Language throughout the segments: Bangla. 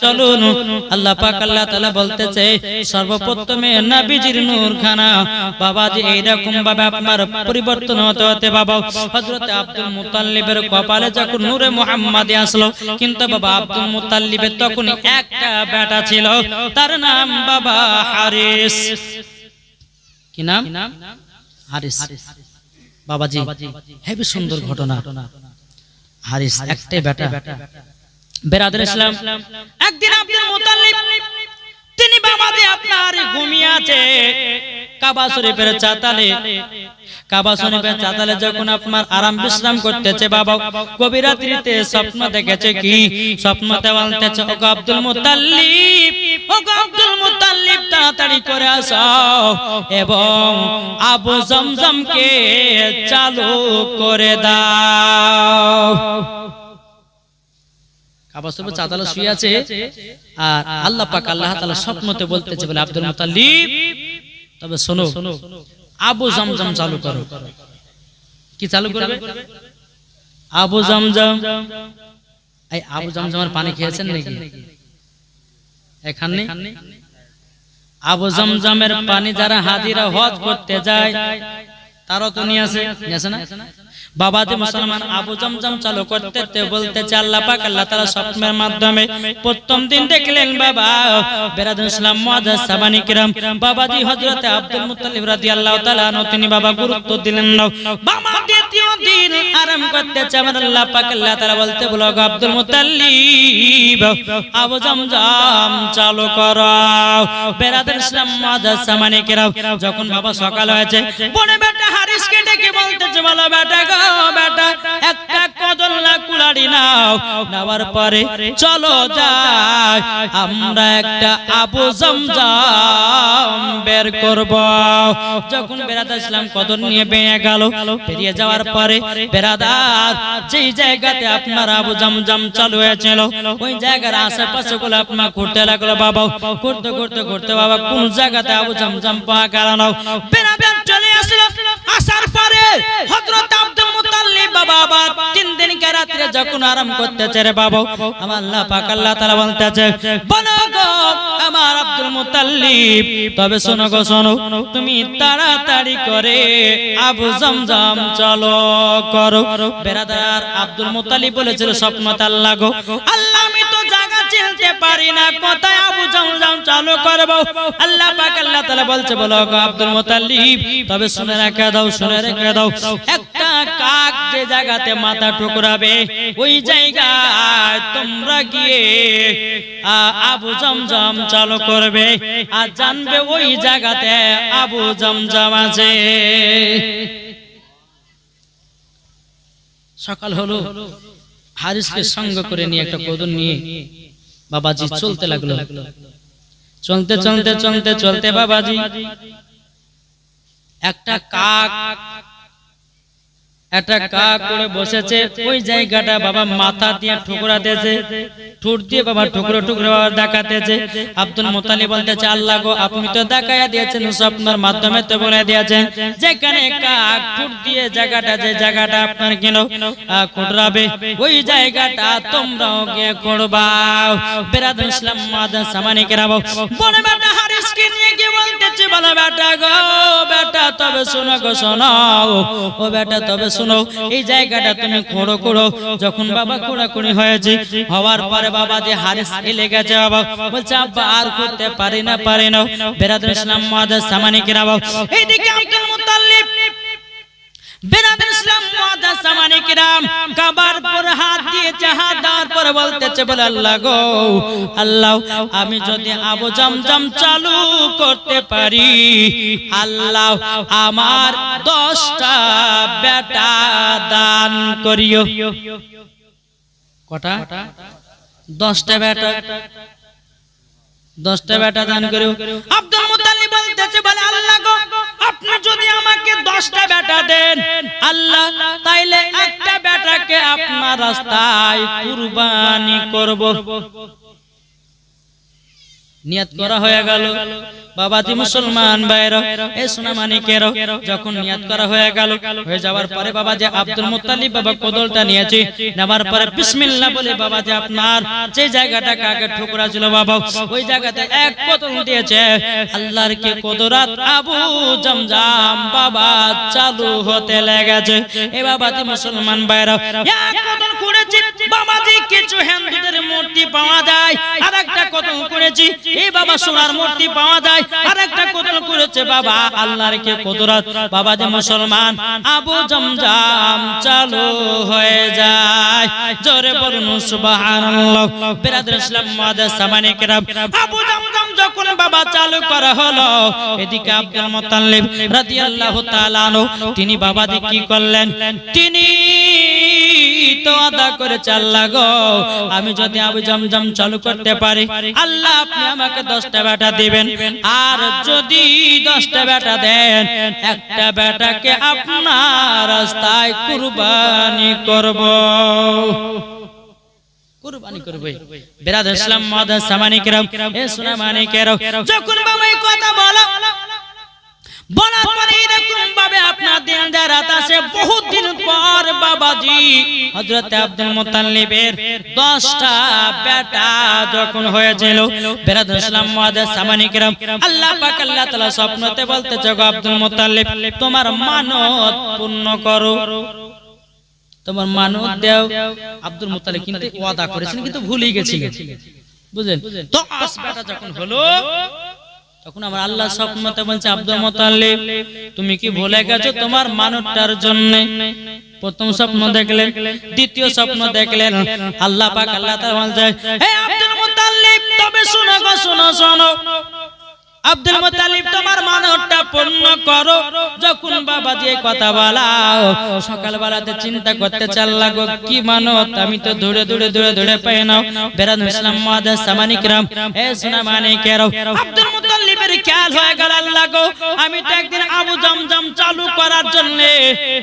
চলুন আল্লাহ পাক আল্লাহ তাআলা বলতেছে সর্বপ্রথমে নবীজির নূরখানা। বাবাজি এইরকম ভাবে আপনার পরিবর্তন হতে হতে বাবা হযরত আব্দুল মুতাল্লিবের কপালে যখন নূরে মুহাম্মাদি আসলো কিন্তু বাবা আব্দুল মুতাল্লিবের তখন একটা বেটা ছিল তার নাম বাবা হারিস। কি নাম? হারিস। বাবাজি হেবি সুন্দর ঘটনা। হারিস একটাই বেটা। বেরাদের ইসলাম একদিন আব্দুল মুতাল্লিব তিনি বাবাজি আপনার ঘুমিয়ে আছে। কাবা শরীফের চাতালে। কাবা শরীফের চাতালে যখন আপনার আরাম বিশ্রাম করতেছে বাবা গভীর রাত্রিতে স্বপ্ন দেখেছে কি? স্বপ্নতে বলতেছে ও আব্দুল মুতাল্লিব ও আব্দুল মুতাল্লিব তাড়াতাড়ি করে আসো। এবং আবু জমজমকে চালু করে দাও। কাবা শরীফের চাতালে শুয়ে আছে। আর আল্লাহ পাক আল্লাহ তাআলা স্বপ্নতে বলতেছে বলে আব্দুল মুতাল্লিব তবে শোনো আবু জমজম চালু করো। কি চালু করবে? আবু জমজম। এই আবু জমজমের পানি খেয়েছেন নাকি? এখানে? আবু জমজমের পানি যারা হাজিরা হজ করতে যায় তারও তো নিয়ে আসে। নিয়ে আসে না? বাবাজি মুসলমান আবু জমজম চালু করতে তে বলতেছে আল্লাহ পাক আল্লাহ তাআলা স্বপ্নের মাধ্যমে প্রথম দিন দেখলেন বাবা। বেরাদ ইসলাম মুআজ্জাজ সাবানি কিরাম। বাবাজি হযরত আব্দুল মুত্তালিব রাদিয়াল্লাহু তাআলা তিনি বাবা গুরুত্ব দিলেন। না বাবা দ্বিতীয় দিন আরাম করতেছে আমার আল্লাহ পাক আল্লাহ তাআলা বলতে বলো আব্দুল মুত্তালিব আবু জমজম চালু করো। বেরাদ ইসলাম মুআজ্জাজ সাবানি কিরাম যখন বাবা সকাল হয়েছে বনে বেটা হারিসকে ডেকে বলতেছে বলো বেটা গো বেটা, একটা কুলাড়ি নাও, নেওয়ার পরে চলো যাই, আমরা একটা আবু জমজম বের করব। যখন নিয়ে গেল যাওয়ার পরে যেই জায়গাতে আপনার আবু জমজম চালু হয়েছিল, ওই জায়গার আশেপাশে গুলো আপনার ঘুরতে লাগল, বাবা, ঘুরতে ঘুরতে ঘুরতে, বাবা, কোন জায়গাতে আবু জমজম পাওয়া গেল না? চলে আসার পরে হযরত আব্দুল মুতাল্লিব বাবা তিন দিন কে রাত্রে যখন আরাম করতেছে রে বাবা, আমার আল্লাহ পাক আল্লাহ তাআলা বলতেছে, বলো গো আমার আব্দুল মুতাল্লিব তবে শোনো গো, শোনো, তুমি তাড়াতাড়ি করে আবু জমজম চলো, করো। বেরাদার আব্দুল মুতাল্লিব বলেছিল স্বপ্নতে আল্লাহ গো আল্লাহ চিনতে পারি না। কোথায় আবু জমজম চালু করব। আল্লাহ পাক, আল্লাহ তাআলা বলছে, বলো গো আব্দুল মুতাল্লিব তবে শুনে রেখে দাও, শুনে রেখে দাও। একটা কাক যে জায়গাতে মাথা টুকরাবে ওই জায়গায় তোমরা গিয়ে আবু জমজম চালু করবে। আর জানবে ওই জায়গাতে আবু জমজম আছে। সকাল হলো। হারিসকে সঙ্গ করে নিয়ে একটা কদর নিয়ে বাবাজি চলতে লাগল। চলতে চলতে চলতে চলতে বাবাজি। একটা কাক একটা কাক করে বসেছে ওই জায়গাটা বাবা মাথা দিয়ে ঠুকরাতেছে ঠুট দিয়ে বাবা ঠুকরো ঠুকরো বাবা দেখাতেছে আব্দুল মোতালি বলতেছে আল্লাহ গো আপনি তো দেখাইয়া দিয়েছেন স্বপ্নের মাধ্যমে তো বলে দিয়েছেন। যেখানে কাক ঠুট দিয়ে জায়গাটা যে জায়গাটা আপনার কেন খুঁড়াবে ওই জায়গাটা তোমরাও গিয়ে খুঁড়বাও বেরাদ ইসলাম মাদান সামানি কেরাবো বলে বলতেছে বেটা গো, বেটা, তবে শোনো গো, শোনো। ও বেটা, তবে শোনো, এই জায়গাটা তুমি খোঁড়ো খোঁড়ো। যখন বাবা খোঁড়াখুড়ি হয়েছে, হওয়ার পরে বাবা যে হারে এলে গেছে বাবা। বলছে, আব্বা, আর করতে পারি না পারি না। বেরাদুল সামানি কিরাবা এইদিকে আব্দুল মুতাল্লিব বেরাদুল কিরাম কাবার পর হাত দিয়ে দেওয়ার পর বলতেছে, বলে, আল্লাহ গো, আল্লাহ, আমি যদি আবু জমজম চালু করতে পারি, আল্লাহ আমার দশটা বেটা দান করিও। কটা? দশটা বেটা দশটা বেটা দান করিও। আব্দুল মুতালিব বলতেছে, বলে, আল্লাহ গো আপনি যদি আমাকে দশটা বেটা দেন, আল্লাহ, তাইলে একটা বেটাকে আপনার রাস্তায় কুরবানি করব। নিয়াত করা হয়ে গেল। বাবাজি মুসলমান ভাইরা এ সোনা মানিকের যখন নিয়াত করা হয়ে গেল হয়ে যাওয়ার পরে বাবা যে আব্দুল মুত্তালিব বাবা কোদলটা নিয়েছে নেওয়ার পরে বিসমিল্লাহ বলে বাবা যে আপনার যে জায়গাটা কাকে ঠুকরা ছিল বাবা ওই জায়গাতে এক কোদল দিয়েছে আল্লাহর কি কুদরত আবু জমজাম বাবা চালু হতে লেগেছে। এ বাবা বাবাজি মুসলমান ভাইরা এক কোদল করেছে বাবাজি কিছু হিন্দুদের মূর্তি পাওয়া যায় আর একটা কোদল করেছি এই বাবা সোনার মূর্তি পাওয়া যায় করেছে বাবা, আল্লাহর কে কুদরত? বাবা যে মুসলমান, আবু চালু হয়ে যায়। জোরে বলুন, সুবহানাল্লাহ। বিরাদর ইসলাম কেরাম। আবু যখন বাবা চালু করা হলো, এদিকে আব্দুল রাদিয়াল্লাহু তাআলা তিনি বাবা কি করলেন? তিনি তো আদা করেছে আল্লাহ গো আমি যদি আবু জমজম চালু করতে পারি, আল্লাহ আপনি আমাকে দশটা বেটা দিবেন। আর যদি দশটা বেটা দেন, একটা বেটাকে আপনার রাস্তায় কুরবানি করব। পর বাবাজি হযরত আব্দুল মুত্তালিবের 10টা বেটা যখন হয়েছিল, বেরাদ ইসলাম মুআদ্দাস সামানি কিরাম, আল্লাহ পাক আল্লাহ তাআলা স্বপ্নতে বলতেছে, গো আব্দুল মুত্তালিব তোমার মানত পূর্ণ করো। তোমার মানত দাও। আব্দুল মুত্তালিব কিন্তু ওয়াদা করেছেন, কিন্তু ভুলেই গেছিলেন। বুঝলেন? তো আস বেটা যখন হলো তখন আমার আল্লাহ স্বপ্নতে বলছে, আব্দুল মোতাল্লিব তুমি কি ভুলে গেছো তোমার মানবটার জন্য? প্রথম স্বপ্ন দেখলেন, দ্বিতীয় স্বপ্ন দেখলেন, আল্লাহ পাক আল্লাহ তাআলা বলছে, হে আব্দুল মোতাল্লিব তবে শোনো গো, শোনো শোনো। আব্দুল মুতালিব, তোমার মানবটা পূর্ণ করো। যখন বাবা দিয়ে কথা বলাও, সকালবেলাতে চিন্তা করতে চাল লাগো কি মানত? আমি তো দূরে দৌড়ে দৌড়ে দৌড়ে পাই নাও বেরান ইসলাম মাদাস সামানিকরাম এ সোনা মানিকেরাও আব্দুল মুতালিবের খেয়াল হয়ে গেল আল্লাহ গো। আমি তো একদিন আবু জমজম চালু করার জন্য,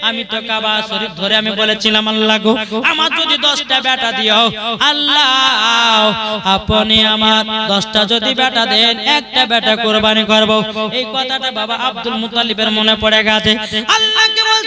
আমি তো কাবা শরীফ ধরে আমি বলেছিলাম আল্লাহ গো, আমার যদি দশটা বেটা দিও, আল্লাহ আপনি আমার দশটা যদি বেটা দেন, একটা বেটা কোরবানি করব। এই কথাটা বাবা আব্দুল মুতালিবের মনে পড়ে গেছে। আল্লাহকে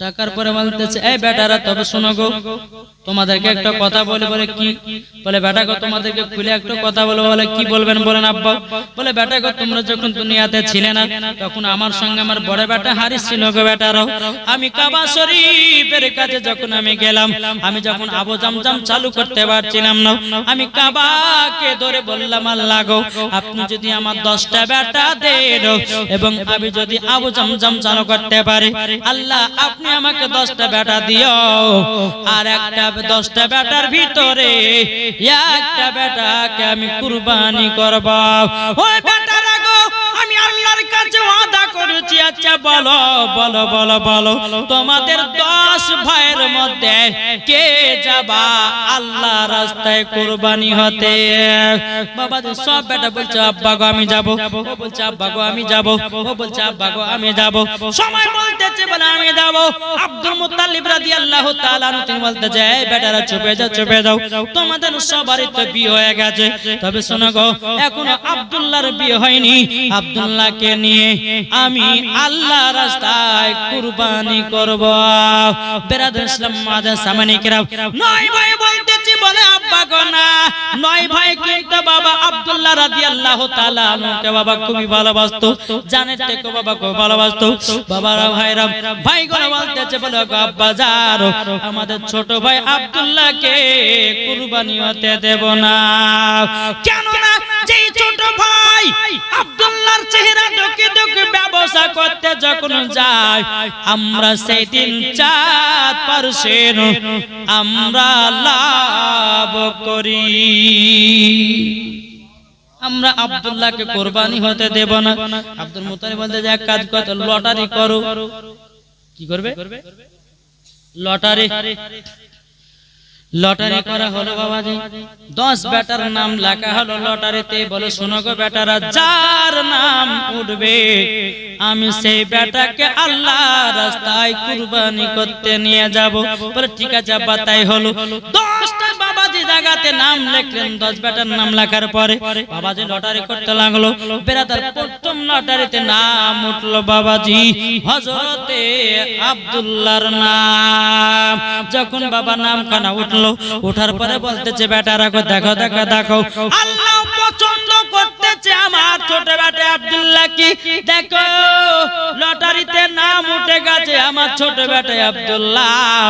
ডাকার পরে বলতেছে, এই বেটারা, তবে শোনো গো, তোমাদেরকে একটা কথা বলে বলে কি? বলে, বেটা গো, তোমাদেরকে খুলে একটা কথা বলে বলে কি বলবেন বলেন আব্বা? বলে, বেটা গো, তোমরা যখন দুনিয়াতে ছিলে না, তখন আমার সঙ্গে আমার বড় বেটা হারিস ছিল গো বেটারাও। আমি কাবা শরীফের কাছে যখন আমি গেলাম, আমি যখন আবু জামজাম চালু করতে পারছিলাম না, আমি কাবাকে ধরে বললাম, আল্লাহ গো, আপনি যদি আমার দশটা বেটা দেন এবং আমি যদি আবু জামজাম চালু করতে পারি, আল্লাহ আপনি আমাকে দশটা বেটা দিও। আর একটা দশটা বেটার ভিতরে একটা বেটাকে আমি কুরবানি করব। কাছে ওয়াদা আচ্ছা আল্লাহ বেটা চুপে যাও যাও। তোমাদের সবারই তো বিয়ে হয়ে গেছে। তবে শোনো গো, এখনও আব্দুল্লাহর বিয়ে হয়নি। আব্দুল্লাহকে নিয়ে আমি আল্লাহ রাস্তায় কুরবানি করব। বেরাদ ইসলাম মাদা সামানি কেরাম নয় ভাই বলতেছি রাদিয়াল্লাহু তাআলা বাবা খুবই ভালোবাসতো আমাদের ছোট ভাই আব্দুল্লাহকে কুরবানি হতে দেব না। কেন না যেই ছোট ভাই আব্দুল্লাহর চেহারা দেখে দেখে ব্যবসা করতে যখন যায়, আমরা সেই দিন চার পার্সেন্ট আমরা লাভ করি। আমরা আব্দুল্লাহকে কোরবানি হতে দেব না। আব্দুল মুতালিব বলতে যে, এক কাজ করতে লটারি করো। কি করবে? লটারি। লটারি করা হলো বাবাজি। দশ বেটার নাম লেখা হলো লটারিতে। বলে, শোনো গো বেটারা যার নাম উঠবে, আমি সেই বেটাকে আল্লাহ রাস্তায় কুরবানি করতে নিয়ে যাব। বলে, ঠিক আছে আব্বা, তাই হলো। বাবাজি জায়গাতে নাম লিখলেন, দশ বেটার নাম লেখার পরে বাবাজি লটারি করতে লাগল। বেরাদার প্রথম লটারিতে নাম উঠল বাবাজি হজরতে আব্দুল্লাহর নাম। যখন বাবা নাম কানা উঠল, উঠার পরে বলতেছে, বেটারা দেখো দেখো দেখো। আল্লাহ পছন্দ করতেছে আমার ছোট বেটা আব্দুল্লাহ কি? দেখো, লটারিতে নাম উঠে গেছে আমার ছোট বেটা আব্দুল্লাহ।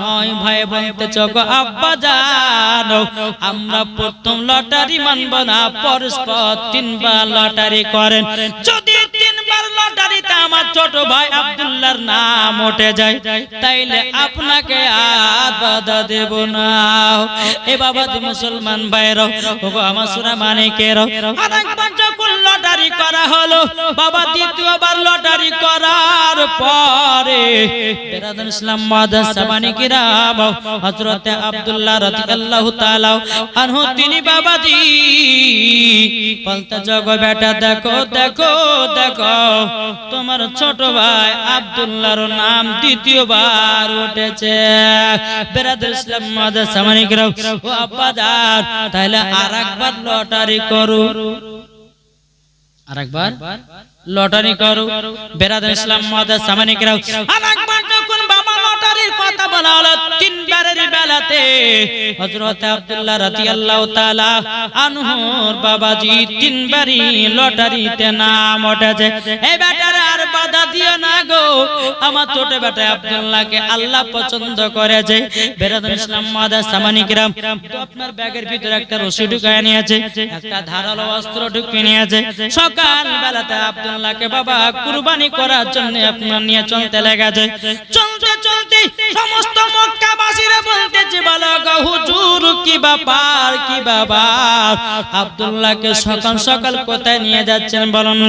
নয় ভাই বলতে চোখ আব্বা জানো, আমরা প্রথম লটারি মানব না, পরস্পর তিনবার লটারি করেন। যদি তিনবার লটারিতে আমার ছোট ভাই নাম উঠে যায়। তাইলে আপনাকে আর দেব না। এ বাবা দি মুসলমান ভাইরাও আমার সুরা মানিকেরাও। লটারি করা হলো, বাবা দ্বিতীয়বার পরে। বেরাদান ইসলাম মাদ্রাসা মানিকেরাম হযরতে আব্দুল্লাহ রাদিয়াল্লাহু তাআলা আনহু তিনি বাবাজি। বলতে জগ বেটা দেখো দেখো দেখো তোমার ছোট ভাই আব্দুল্লাহর নাম দ্বিতীয়বার উঠেছে। বেরাদান ইসলাম মাদ্রাসা মানিকেরাম ও আব্বাজান তাহলে আরেকবার লটারি করো। আরেকবার? লটারি করো। বেরাদ ইসলাম মাদার সামানিক রাও। আরেকবার যখন বাবা লটারির কথা বলা হলো? তিনবারের বেলাতে হযরত আব্দুল্লাহ রাদিয়াল্লাহু তাআলা আনহুর বাবাজি তিনবারই লটারিতে নাম উঠেছে। এই বেটার আর বাধা দিও না গো। আমার ছোট বেটা আব্দুল্লাহকে আল্লাহ পছন্দ করেছে। বেরাদান ইসলাম মাদার সামানিক রাম তো আপনার ব্যাগের ভিতরে একটা রশি ঢুকায় নিয়েছে, একটা ধারালো অস্ত্র ঢুকিয়ে নিয়েছে। সকাল বেলাতে আব্দুল্লাহকে বাবা কুরবানি করার জন্য আপনার নিয়ে চলতে লেগেছে। চলতে চলতে সমস্ত মক্কাবাসীরা বলতেছে, বলো গো হুজুর, কি ব্যাপার কি ব্যাপার? আব্দুল্লাহকে সকাল সকাল কোথায় নিয়ে যাচ্ছেন বলুন।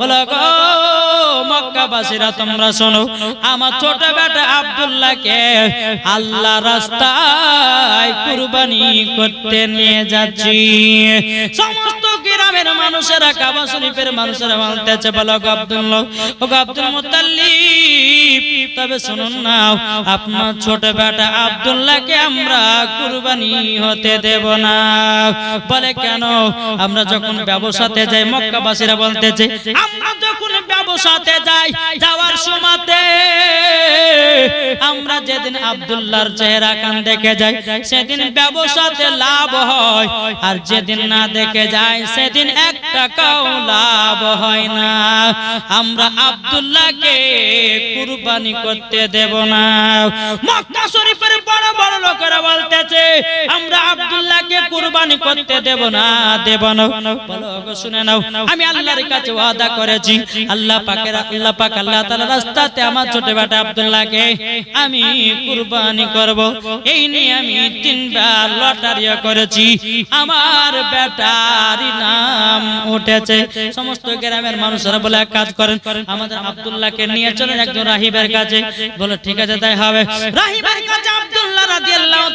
বলো গো মক্কাবাসীরা তোমরা শোনো, আমার ছোট বেটা আব্দুল্লাহকে আল্লাহ রাস্তায় কুরবানি করতে নিয়ে যাচ্ছি। সমস্ত গ্রামের মানুষেরা কাবা শরীফের মানুষেরা বলতেছে, বলো গো আব্দুল্লাহ, ও আব্দুল মুতাল্লিব তবে শুনুন না আপনার ছোট বেটা আব্দুল্লাহকে আমরা কুরবানি হতে দেব না। বলে কেন? আমরা যখন ব্যবসাতে যাই, মক্কাবাসীরা বলতেছে, আমরা যখন ব্যবসাতে যাই, যাওয়ার সময়তে আমরা যেদিন আব্দুল্লাহর চেহারা কান দেখে যাই, সেদিন ব্যবসাতে লাভ হয়, আর যেদিন না দেখে যাই, সেদিন এক টাকাও লাভ হয় না। আমরা আব্দুল্লাহকে কুরবানি করতে দেব না। মক্কা শরীফের বড় বড় লোকেরা বলতেছে, আমরা আব্দুল্লাহকে কুরবানি করতে দেব না দেব না। বলো শুনে নাও, আমি আল্লাহর কাছে ওয়াদা করেছি, আল্লাহ পাকের, আল্লাহ পাক আল্লাহ তাআলা রাস্তাতে আমার ছোট বেটা আব্দুল্লাহকে আমি কুরবানি করব। এই নিয়ে আমি তিনবার লটারি করেছি, আমার বেটার নাম উঠেছে। সমস্ত গ্রামের মানুষরা বলে, এক কাজ করেন, আমাদের আব্দুল্লাহকে নিয়ে চলেন একজন রাহিবের কাছে। বলে, ঠিক আছে, তাই হবে। রাহিবের কাছে রাদিয়াল্লাহু।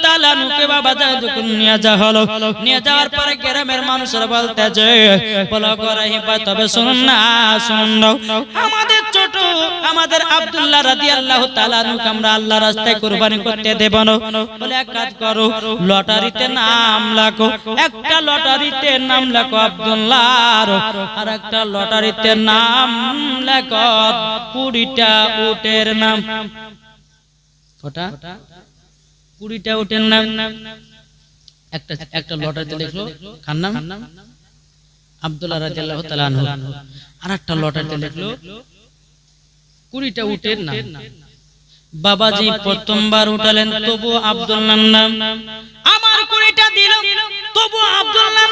আমাদের আব্দুল্লাহ রাদিয়াল্লাহু তাআলা রাস্তায় কুরবানি করতে দেব কাজ করো, লটারিতে নাম লেখো। একটা লটারিতে নাম লেখো আব্দুল্লাহর, আর একটা লটারিতে নাম লেখো কুড়িটা উটের নাম। কটা? কুড়িটা একটা একটা লটারিতে লিখলো খান নাম? আবদুল্লাহ আর একটা লটারিতে লিখলো কুড়িটা নাম। বাবাজি প্রথমবার উঠালেন, তবু আব্দুল নাম। আমার কুড়িটা দিল, তবু আব্দুল নাম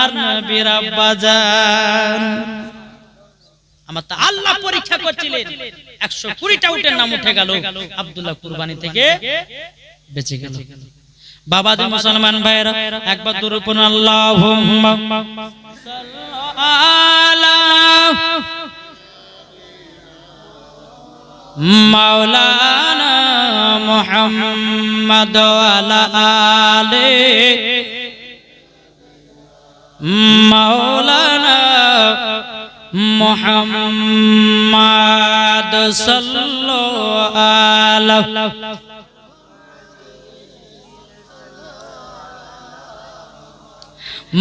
আল্লাহ পরীক্ষা করছিলেন। একশো কুড়িটা নাম উঠে গেল। আব্দুল্লাহ কুরবানি থেকে বেঁচে গেল। বাবা যে মুসলমান ভাইরা একবার দুরুপন আল্লাহ মাওলানা মোহাম্মদ আলা আলে মাওলানা মোহাম্মদ সাল্লাল্লাহু আলাইহি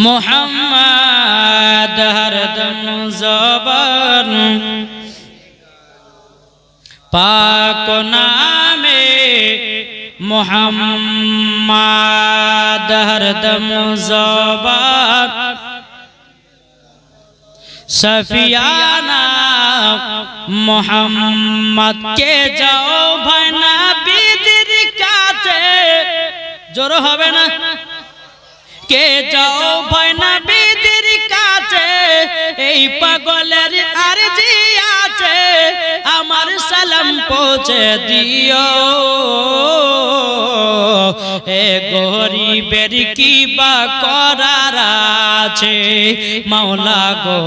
মোহাম্মদ হরদম জবন। পাক নামে মোহাম্মদ হরদম জবন সফিয়ানা মোহাম্মদ কে যাও ভাই না বিদির কাছে। জোর হবে না? কে যাও ভয় না বিদির কাছে। এই পাগলের আর জি আছে আমার সালাম পৌঁছে দিও। এ গরিবের কি বা করার আছে, মাওলা গো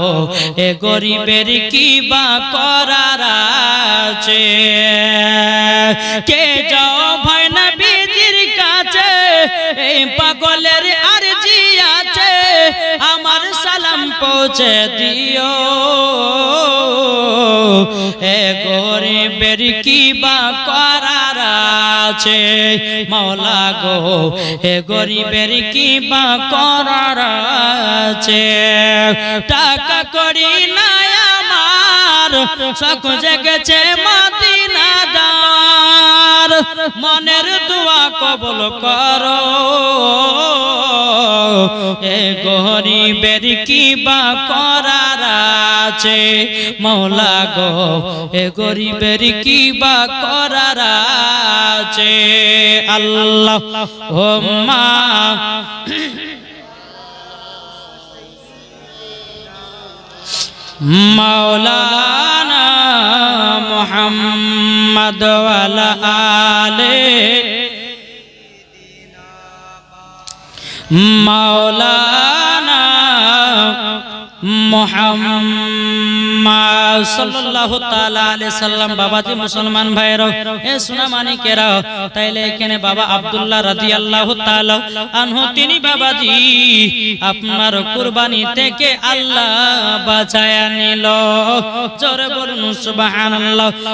এ গরিবের কি বা করার আছে। কে যাও ভয় না বিদির কাছে, এই পাগলের আর জি আছে, আমার সালাম পৌঁছে দিও। আছে। মৌলা গো এ গরিবের কি বা করার আছে। টাকা করি না আমার শখ জেগেছে মাদিনা দার মনের দোয়া কবল করো। এ গরিবের কি বা করার আছে। মৌলা গো, এ গরিবের কি বা করার আছে? আল্লাহ ও মা মাওলানা মোহাম্মদ আলে। মাওলানা বাবা আব্দুল্লাহ আনহু আপনার কুরবানি থেকে আল্লাহ বাঁচায়া নিল। জোরে বলুন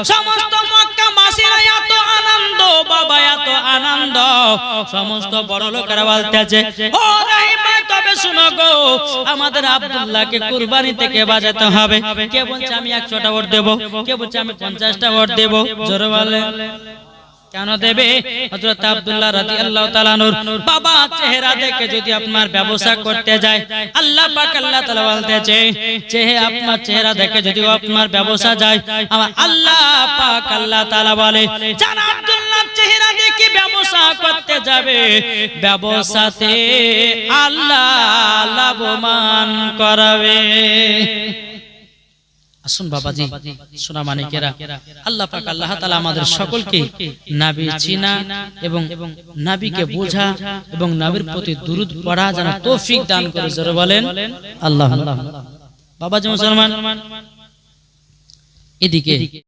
সমস্ত মক্কা মাসিরা বাবা, এত আনন্দ। সমস্ত বড় লোকেরা বলতেছে ও যদি আপনার ব্যবসা করতে যায়, আল্লাহ পাক আল্লাহ তাআলা বলতেছে চেহারা আপনার চেহারা দেখে যদি আপনার ব্যবসা যায় আল্লাহ পাক আল্লাহ বলে, জানা আব্দুল্লাহ দেখে ব্যবসা করতে যাবে, ব্যবসাতে আল্লাহ লাভবান করাবে। আসুন বাবাজি, সোনা মানিকেরা, আল্লাহ পাক আল্লাহ তাআলা আমাদের সকলকে নাবি চিনা এবং নাবিকে বোঝা এবং নাবির প্রতি দুরুদ পড়া যেন তৌফিক দান করে, জোরে বলেন, আল্লাহ বাবাজি মুসলমান, এদিকে